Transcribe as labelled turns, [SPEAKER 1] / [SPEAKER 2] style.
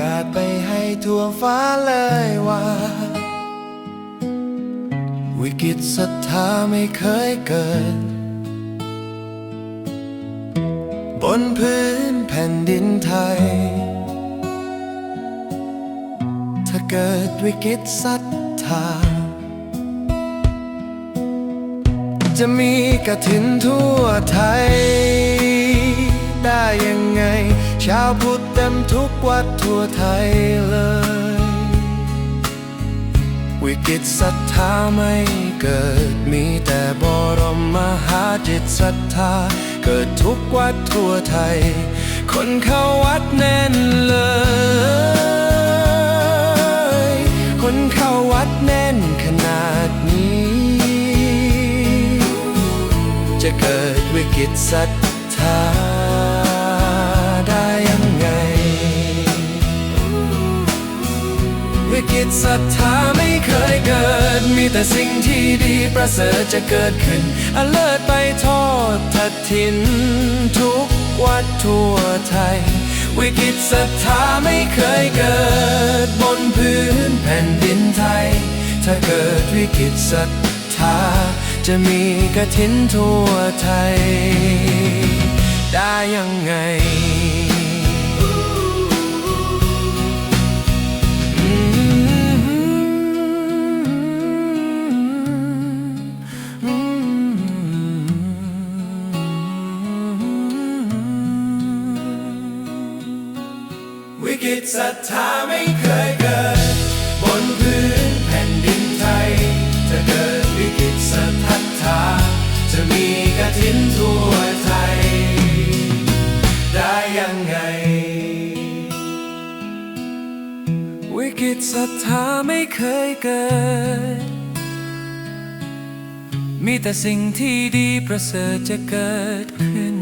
[SPEAKER 1] การไปให้ทั่วฟ้าเลยว่า วิกฤตศรัทธาไม่เคยเกิด บนพื้นแผ่นดินไทย ถ้าเกิดวิกฤตศรัทธา จะมีกระถินทั่วไท ชาวพุทธเต็มทุกวัดทั่วไทยเลย วิกฤตศรัทธาไม่เกิดมีแต่บรมมหาจิตศรัทธา เกิดทุกวัดทั่วไทย คนเข้าวัดแน่นเลย คนเข้าวัดแน่นขนาดนี้ จะเกิดวิกฤตศรัทธา วิกฤตศรัทธาไม่เคยเกิด มีแต่สิ่งที่ดีประเสริฐจะเกิดขึ้นอเลิศไปทอดทัดทิน ทุกวัดทั่วไทย วิกฤตศรัทธาไม่เคยเกิด บนพื้นแผ่นดินไทย ถ้าเกิดวิกฤตศรัทธา จะมีกระถินทั่วไทย ได้ยังไง วิกฤตศรัทธาไม่เคยเกิด บนพื้นแผ่นดินไทย จะเกิดวิกฤตศรัทธาจะมีกระถินทั่วไทย ได้ยังไง วิกฤตศรัทธาไม่เคยเกิด มีแต่สิ่งที่ดีประเสริฐจะเกิดขึ้น